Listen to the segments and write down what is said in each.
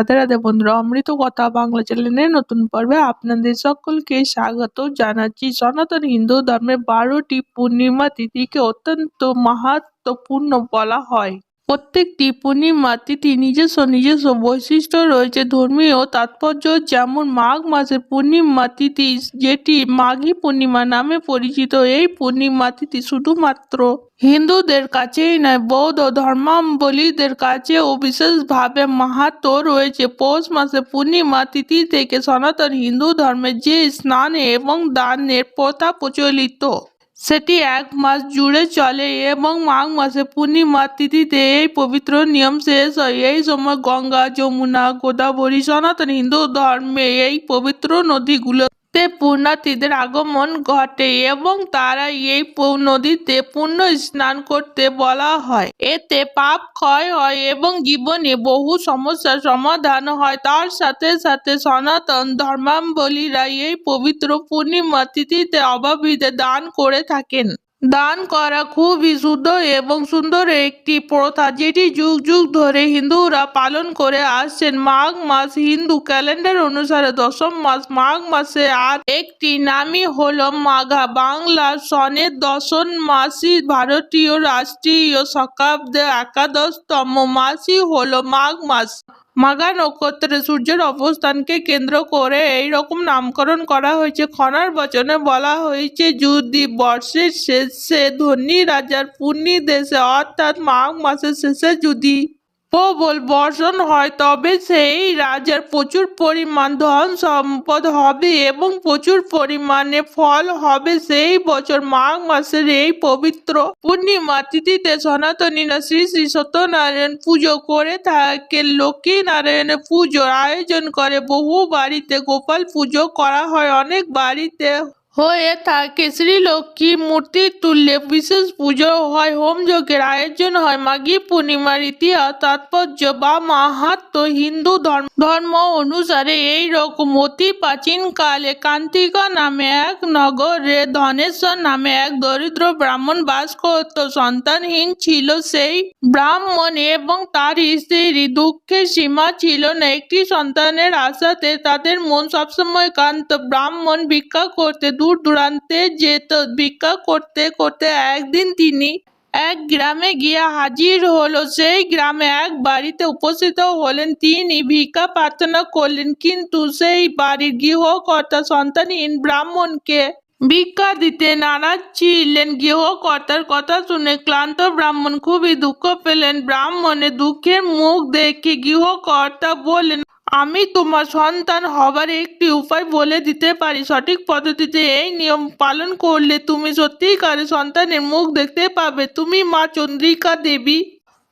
রাধে রাধে বন্ধুরা, অমৃত কথা বাংলা চ্যানেলের নতুন পর্বে আপনাদের সকলকে স্বাগত জানাচ্ছি। সনাতন হিন্দু ধর্মের বারোটি পূর্ণিমা তিথিকে অত্যন্ত মাহাত্মপূর্ণ বলা হয়। প্রত্যেকটি পূর্ণিমা তিথি নিজস্ব নিজস্ব বৈশিষ্ট্য রয়েছে। ধর্মীয় তাৎপর্য যেমন মাঘ মাসের পূর্ণিমা তিথি যেটি মাঘী পূর্ণিমা নামে পরিচিত, এই পূর্ণিমা তিথি শুধুমাত্র হিন্দুদের কাছেই নয়, বৌদ্ধ ধর্মাবলীদের কাছেও বিশেষভাবে মাহাত্ম রয়েছে। পৌষ মাসে পূর্ণিমা তিথি থেকে সনাতন হিন্দু ধর্মে যে স্নান এবং দানের প্রথা প্রচলিত। সেটি এক মাস জুড়ে চলে এবং মাঘ মাসে পূর্ণিমা তিথিতে এই পবিত্র নিয়ম শেষ হয়। এই সময় গঙ্গা, যমুনা, গোদাবরী, সনাতন হিন্দু ধর্মে এই পবিত্র নদীগুলোতে পুণ্যার্থীদের আগমন ঘটে এবং তারা এই নদীতে পুণ্য স্নান করতে বলা হয়। এতে পাপ ক্ষয় হয় এবং জীবনে বহু সমস্যার সমাধান হয়। তার সাথে সাথে সনাতন ধর্মাবলীরা এই পবিত্র পূর্ণিমা তিথিতে অভাবীদের দান করে থাকেন। দান করা খুবই শুদ্ধ এবং সুন্দর একটি প্রথা, যেটি যুগ যুগ ধরে হিন্দুরা পালন করে আসছেন। মাঘ মাস হিন্দু ক্যালেন্ডার অনুসারে দশম মাস, মাঘ মাসে আর একটি নামই হল মাঘা। বাংলা সনের দশম মাসই ভারতীয় রাষ্ট্রীয় শকাব্দে একাদশতম মাসই হল মাঘ মাস। মাঘা নক্ষত্রে সূর্যের অবস্থানকে কেন্দ্র করে এই রকম নামকরণ করা হয়েছে। খনার বচনে বলা হয়েছে, যদি বর্ষের শেষে ধনী রাজার পূর্ণি দেশে, অর্থাৎ মাঘ মাসের শেষে যদি প্রবল বর্ষণ হয়, তবে সেই রাজার প্রচুর পরিমাণ ধন সম্পদ হবে এবং প্রচুর পরিমাণে ফল হবে। সেই বছর মাঘ মাসের এই পবিত্র পূর্ণিমা তিথিতে সনাতনীরা শ্রী শ্রী সত্যনারায়ণ পুজো করে থাকে। লক্ষ্মী নারায়ণের পুজোর আয়োজন করে। বহু বাড়িতে গোপাল পুজো করা হয়। অনেক বাড়িতে হয়ে থাকে। শ্রী লক্ষ্মী মূর্তি তুললে বিশেষ পুজো হয়, হোম যজ্ঞের আয়োজন হয়। মাঘী পূর্ণিমার ইতিহাস, তাৎপর্য বা মাহাত্ম হিন্দু ধর্ম ধর্ম অনুসারে এই রকম অতি প্রাচীন কালে কান্তিকা নামে এক নগরে ধনেশ্বর নামে এক দরিদ্র ব্রাহ্মণ বাস করত। সন্তানহীন ছিল সেই ব্রাহ্মণ এবং তার স্ত্রী দুঃখের সীমা ছিল না। একটি সন্তানের আশাতে তাদের মন সবসময় কান্ত ব্রাহ্মণ ভিক্ষা করতে দূর দূরান্তে যেত, ভিক্ষা করতে করতে একদিন তিনি এক গ্রামে গিয়ে হাজির হলো। সেই গ্রামে এক বাড়িতে উপস্থিত হলেন তিনি। ভিক্ষা প্রার্থনা করলেন, কিন্তু সেই বাড়ির গৃহকর্তা সন্তানহীন ব্রাহ্মণকে ভিক্ষা দিতে নারাজ ছিলেন। গৃহকর্তার কথা শুনে ক্লান্ত ব্রাহ্মণ খুবই দুঃখ পেলেন। ব্রাহ্মণের দুঃখের মুখ দেখে গৃহকর্তা বললেন আমি তোমার সন্তান হবার একটি উপায় বলে দিতে পারি। সঠিক পদ্ধতিতে এই নিয়ম পালন করলে তুমি সত্যিকারে সন্তানের মুখ দেখতে পাবে। তুমি মা চন্দ্রিকা দেবী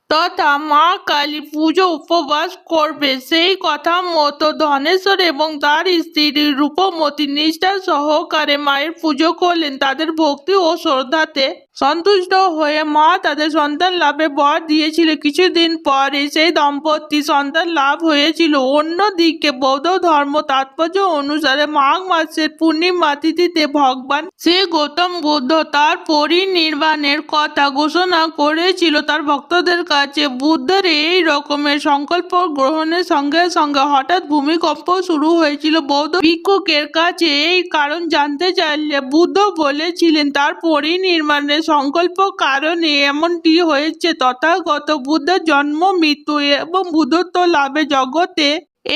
তথা মা কালী পুজো উপবাস করবে। সেই কথা মতো ধনেশ্বর এবং তার স্ত্রী রূপমতী নিষ্ঠা সহকারে মায়ের পুজো করলেন। তাদের ভক্তি ও শ্রদ্ধাতে সন্তুষ্ট হয়ে মা তাদের সন্তান লাভে বর দিয়েছিল। কিছুদিন পরে সেই দম্পতি সন্তান লাভ হয়েছিল। অন্যদিকে বৌদ্ধ ধর্ম তাৎপর্য অনুসারে মাঘ মাসের পূর্ণিমা তিথিতে ভগবান শ্রী গৌতম বুদ্ধ তার পরিনির্বাণের কথা ঘোষণা করেছিল। তার ভক্তদের কাছে বুদ্ধের এই রকমের সংকল্প গ্রহণের সঙ্গে সঙ্গে হঠাৎ ভূমিকম্প শুরু হয়েছিল। বৌদ্ধ ভিক্ষুকের কাছে এই কারণ জানতে চাইলে বুদ্ধ বলেছিলেন, তার পরিনির্মাণের সংকল্প কারণে এমনটি হয়েছে তথাগত বুদ্ধের জন্ম মৃত্যু এবং বুদ্ধত্ব লাভে জগতে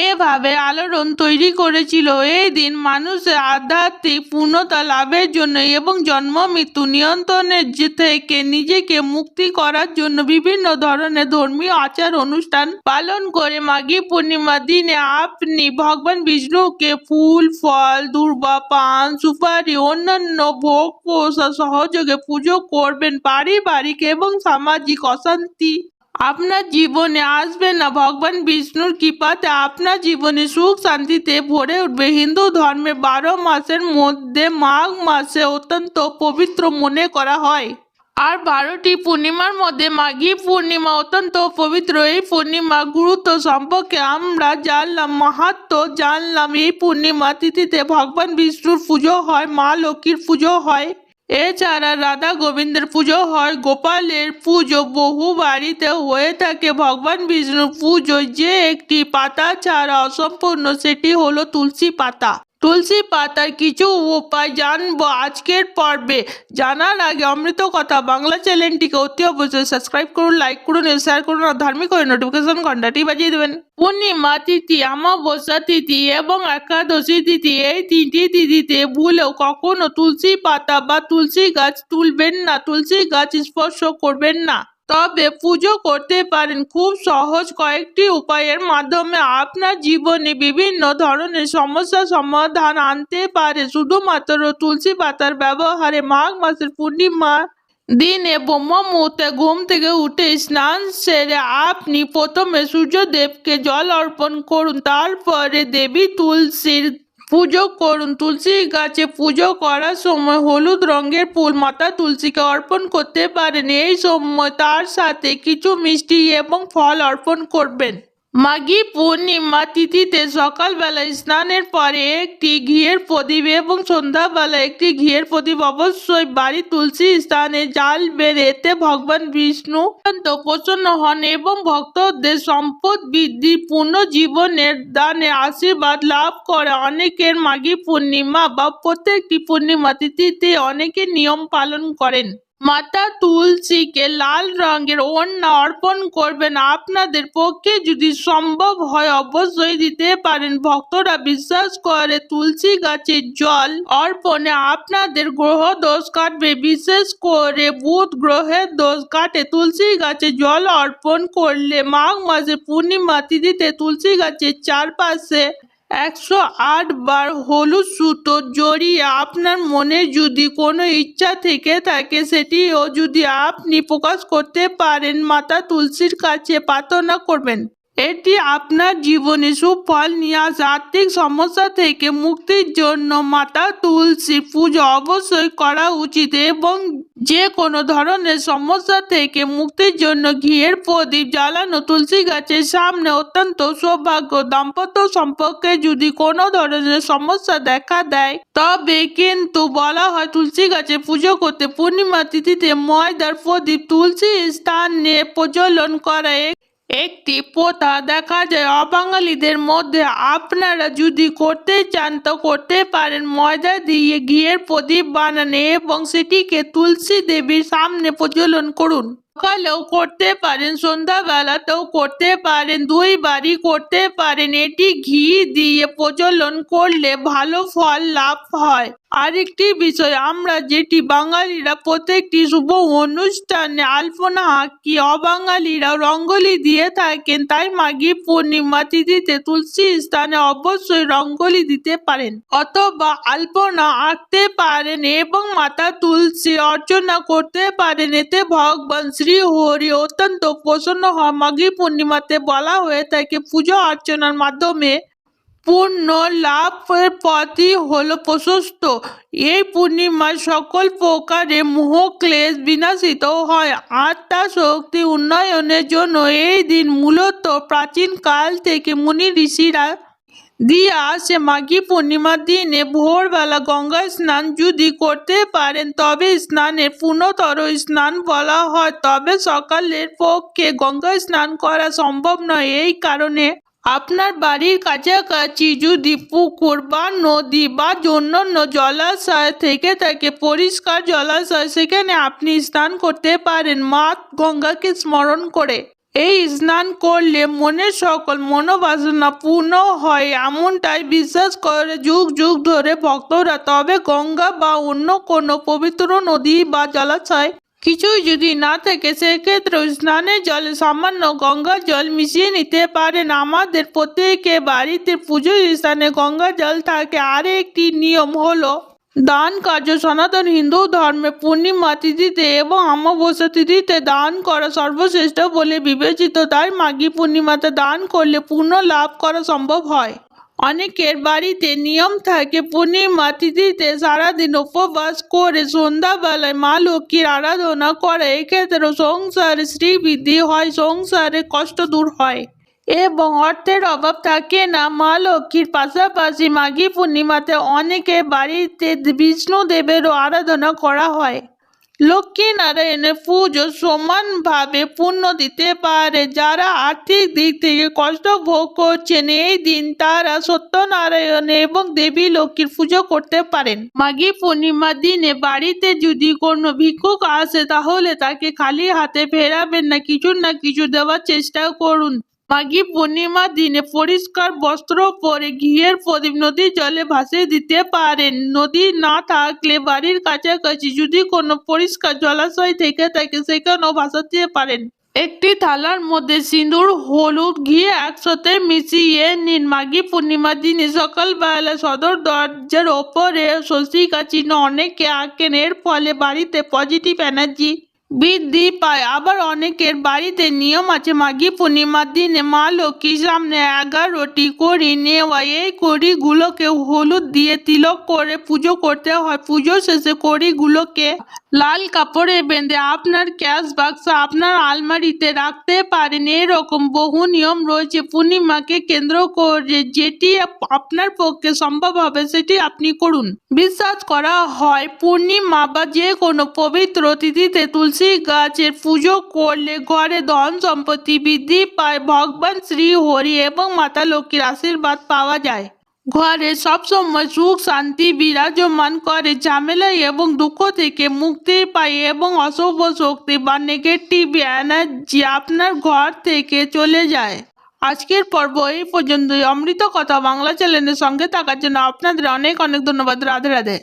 এভাবে আলোড়ন তৈরি করেছিল। এই দিন মানুষের আধ্যাত্মিক পূর্ণতা লাভের জন্য এবং জন্ম, মৃত্যু নিয়ন্ত্রণের থেকে নিজেকে মুক্তি করার জন্য বিভিন্ন ধরনের ধর্মীয় আচার অনুষ্ঠান পালন করে মাঘী পূর্ণিমার দিনে আপনি ভগবান বিষ্ণুকে ফুল, ফল, দুর্বা, পান, সুপারি, অন্যান্য ভোগ, প্রসাদ, সহযোগে পুজো করবেন। পারিবারিক এবং সামাজিক অশান্তি আপনার জীবনে আসবে না। ভগবান বিষ্ণুর কৃপাতে আপনার জীবনে সুখ শান্তিতে ভরে উঠবে। হিন্দু ধর্মে বারো মাসের মধ্যে মাঘ মাসে অত্যন্ত পবিত্র মনে করা হয়। আর বারোটি পূর্ণিমার মধ্যে মাঘী পূর্ণিমা অত্যন্ত পবিত্র। এই পূর্ণিমা গুরুত্ব সম্পর্কে আমরা জানলাম, মাহাত্ম জানলাম। এই পূর্ণিমা তিথিতে ভগবান বিষ্ণুর পুজো হয়, মা লক্ষ্মীর পুজো হয়। এছাড়া রাধা গোবিন্দের পুজো হয়। গোপালের পুজো বহু বাড়িতে হয়ে থাকে। ভগবান বিষ্ণুর পুজো যে একটি পাতা ছাড়া অসম্পূর্ণ, সেটি হলো তুলসী পাতা। তুলসী পাতার কিছু উপায় জানব আজকের পর্বে। জানার আগে অমৃত কথা বাংলা চ্যানেলটিকে অতি অবশ্যই সাবস্ক্রাইব করুন লাইক করুন শেয়ার করুন, আর ধার্মিক হয়ে নোটিফিকেশন ঘন্টাটি বাজিয়ে দেবেন। পূর্ণিমা তিথি, অমাবস্যা তিথি এবং একাদশী তিথি এই তিনটি তিথিতে ভুলেও কখনো তুলসী পাতা বা তুলসী গাছ তুলবেন না, তুলসী গাছ স্পর্শ করবেন না। তবে পুজো করতে পারেন। খুব সহজ কয়েকটি উপায়ের মাধ্যমে আপনার জীবনে বিভিন্ন ধরনের সমস্যা সমাধান আনতে পারে। শুধুমাত্র তুলসী পাতার ব্যবহারে মাঘ মাসের পূর্ণিমা দিনে ব্রহ্ম মুহূর্তে ঘুম থেকে উঠে স্নান সেরে আপনি প্রথমে সূর্যদেবকে জল অর্পণ করুন। তারপরে দেবী তুলসীর পুজো করুন। তুলসী গাছে পুজো করার সময় হলুদ রঙের ফুল মাতা তুলসীকে অর্পণ করতে পারেন। এই সময় তার সাথে কিছু মিষ্টি এবং ফল অর্পণ করবেন। মাঘী পূর্ণিমা তিথিতে সকালবেলা স্নানের পরে একটি ঘিয়ের প্রদীপ এবং সন্ধ্যাবেলা একটি ঘিয়ের প্রদীপ অবশ্যই বাড়ি তুলসী স্থানে জাল বেড়ে এতে ভগবান বিষ্ণু প্রসন্ন হন এবং ভক্তদের সম্পদ বৃদ্ধি, পূর্ণ জীবনের দানে আশীর্বাদ লাভ করে অনেকের মাঘী পূর্ণিমা বা প্রত্যেকটি পূর্ণিমা তিথিতে অনেকে নিয়ম পালন করেন। মাতা তুলসীকে লাল রঙের ওড়না অর্পণ করবেন। আপনাদের পক্ষে যদি সম্ভব হয় অবশ্যই দিতে পারেন। ভক্তরা বিশ্বাস করে তুলসী গাছের জল অর্পণে আপনাদের গ্রহ দোষ কাটবে। বিশেষ করে বুধ গ্রহের দোষ কাটে। তুলসী গাছে জল অর্পণ করলে মাঘ মাসে পূর্ণিমা তিথিতে তুলসী গাছের চারপাশে একশো আট বার হলুদ সুতো জড়িয়ে আপনার মনে যদি কোনো ইচ্ছা থেকে থাকে, সেটিও যদি আপনি প্রকাশ করতে পারেন, মাতা তুলসীর কাছে প্রার্থনা করবেন। এটি আপনার জীবনে সুফল নিয়ে আসে আর্থিক সমস্যা থেকে মুক্তির জন্য মাতা তুলসী পুজো অবশ্যই করা উচিত এবং যে কোনো ধরনের সমস্যা থেকে মুক্তির জন্য ঘিয়ের প্রদীপ জ্বালানো তুলসী গাছের সামনে অত্যন্ত সৌভাগ্য। দাম্পত্য সম্পর্কে যদি কোনো ধরনের সমস্যা দেখা দেয়, তবে কিন্তু বলা হয় তুলসী গাছে পুজো করতে পূর্ণিমা তিথিতে ময়দার প্রদীপ তুলসী স্থানে প্রজ্বলন করা। একটি প্রথা দেখা যায়। অবাঙালিদের মধ্যে আপনারা যদি করতে চান তো করতে পারেন। ময়দা দিয়ে ঘিয়ের প্রদীপ বানান এবং সেটিকে তুলসী দেবীর সামনে প্রজ্বলন করুন। সকালেও করতে পারেন, সন্ধ্যাবেলাতেও করতে পারেন, দুই দুইবারই করতে পারেন, এটি ঘি দিয়ে প্রচলন করলে ভালো ফল লাভ হয়। আরেকটি বিষয়, আমরা যেটি বাঙালিরা প্রত্যেকটি শুভ অনুষ্ঠানে আলপনা আঁকি, অবাঙালিরা রঙ্গোলি দিয়ে থাকেন, তাই মাঘী পূর্ণিমা তিথিতে তুলসী স্থানে অবশ্যই রঙ্গোলি দিতে পারেন অথবা আলপনা আঁকতে পারেন এবং মাতা তুলসী অর্চনা করতে পারেন, এতে ভগবান শ্রী হরি অত্যন্ত প্রসন্ন হয় মাঘী পূর্ণিমাতে বলা হয়ে থাকে পুজো অর্চনার মাধ্যমে পূর্ণ লাভের পথই হল প্রশস্ত এই পূর্ণিমায় সকল প্রকারে মোহ ক্লেশ বিনাশিত হয় আত্মা শক্তি উন্নয়নের জন্য এই দিন মূলত প্রাচীন কাল থেকে মুনি ঋষিরা দিয়ে আসে মাঘী পূর্ণিমার দিনে ভোরবেলা গঙ্গা স্নান যদি করতে পারেন, তবে স্নানের পূর্ণতর স্নান বলা হয়। তবে সকালের পক্ষে গঙ্গা স্নান করা সম্ভব নয়। এই কারণে আপনার বাড়ির কাছাকাছি যদি পুকুর বা নদী বা অন্যান্য জলাশয় থেকে থাকে, পরিষ্কার জলাশয়, সেখানে আপনি স্নান করতে পারেন। মা গঙ্গাকে স্মরণ করে। এই স্নান করলে মনের সকল মনোবাসনা পূর্ণ হয়, এমনটাই বিশ্বাস করে যুগ যুগ ধরে ভক্তরা। তবে গঙ্গা বা অন্য কোনো পবিত্র নদী বা জলাশয় কিছুই যদি না থাকে সেক্ষেত্রে স্নানের জলে সামান্য গঙ্গা জল মিশিয়ে নিতে পারেন। আমাদের প্রত্যেকে বাড়িতে পুজোর স্থানে গঙ্গা জল থাকে। আর একটি নিয়ম হলো দান কার্য, সনাতন হিন্দু ধর্মে পূর্ণিমা তিথিতে এবং অমাবস্যা তিথিতে দান করা সর্বশ্রেষ্ঠ বলে বিবেচিত। তাই মাঘী পূর্ণিমাতে দান করলে পূর্ণ লাভ করা সম্ভব হয়। অনেকের বাড়িতে নিয়ম থাকে, পূর্ণিমা তিথিতে সারাদিন উপবাস করে সন্ধ্যাবেলায় মা লক্ষ্মীর আরাধনা করে। এক্ষেত্রে সংসারে শ্রীবৃদ্ধি হয়, সংসারে কষ্ট দূর হয়। এবং অর্থের অভাব থাকে না। মা লক্ষ্মীর পাশাপাশি মাঘী পূর্ণিমাতে অনেকে বাড়িতে বিষ্ণু দেবেরও আরাধনা করা হয়। লক্ষ্মী নারায়ণের পুজো সমানভাবে পূর্ণ দিতে পারে। যারা আর্থিক দিক থেকে কষ্ট ভোগ করছেন, এই দিন তারা সত্যনারায়ণ এবং দেবী লক্ষ্মীর পুজো করতে পারেন। মাঘী পূর্ণিমার দিনে বাড়িতে যদি কোনো ভিক্ষুক আসে, তাহলে তাকে খালি হাতে ফেরাবেন না। কিছু না কিছু দেওয়ার চেষ্টা করুন। মাঘী পূর্ণিমার দিনে পরিষ্কার বস্ত্র পরে ঘিয়ের প্রদীপ নদীর জলে ভাসিয়ে দিতে পারেন নদী না থাকলে বাড়ির কাছাকাছি যদি কোনো পরিষ্কার জলাশয় থেকে থাকে, সেখানেও ভাসাতে পারেন। একটি থালার মধ্যে সিঁদুর, হলুদ, ঘি একসাথে মিশিয়ে নিন। মাঘী পূর্ণিমার দিনে সকালবেলা সদর দরজার ওপরে স্বস্তিকা চিহ্ন অনেকে আঁকেন। এর ফলে বাড়িতে পজিটিভ এনার্জি বৃদ্ধি পায়। আবার অনেকের বাড়িতে নিয়ম আছে, মাঘী পূর্ণিমার দিনে মা লক্ষ্মীর সামনে এগারোটি করি নেওয়া এই কড়িগুলোকে হলুদ দিয়ে তিলক করে পুজো করতে হয়। পুজো শেষে কড়িগুলোকে লাল কাপড়ে বেঁধে আপনার ক্যাশ বাক্স আপনার আলমারিতে রাখতে পারেন। এরকম বহু নিয়ম রয়েছে। পূর্ণিমাকে কেন্দ্র করে যেটি আপনার পক্ষে সম্ভব হবে, সেটি আপনি করুন। বিশ্বাস করা হয়, পূর্ণিমা বা যে কোনো পবিত্র তিথিতে তুলসী গাছের পুজো করলে ঘরে ধন সম্পত্তি বৃদ্ধি পায়। ভগবান শ্রী হরি এবং মাতা লক্ষ্মীর আশীর্বাদ পাওয়া যায়। ঘরে সবসময় সুখ, শান্তি, বিরাজমান করে। ঝামেলা এবং দুঃখ থেকে মুক্তি পায় এবং অশুভ শক্তি বা নেগেটিভ এনার্জি আপনার ঘর থেকে চলে যায়। আজকের পর্ব এই পর্যন্তই। অমৃত কথা বাংলা চ্যানেলের সঙ্গে থাকার জন্য আপনাদের অনেক অনেক ধন্যবাদ। রাধে রাধে।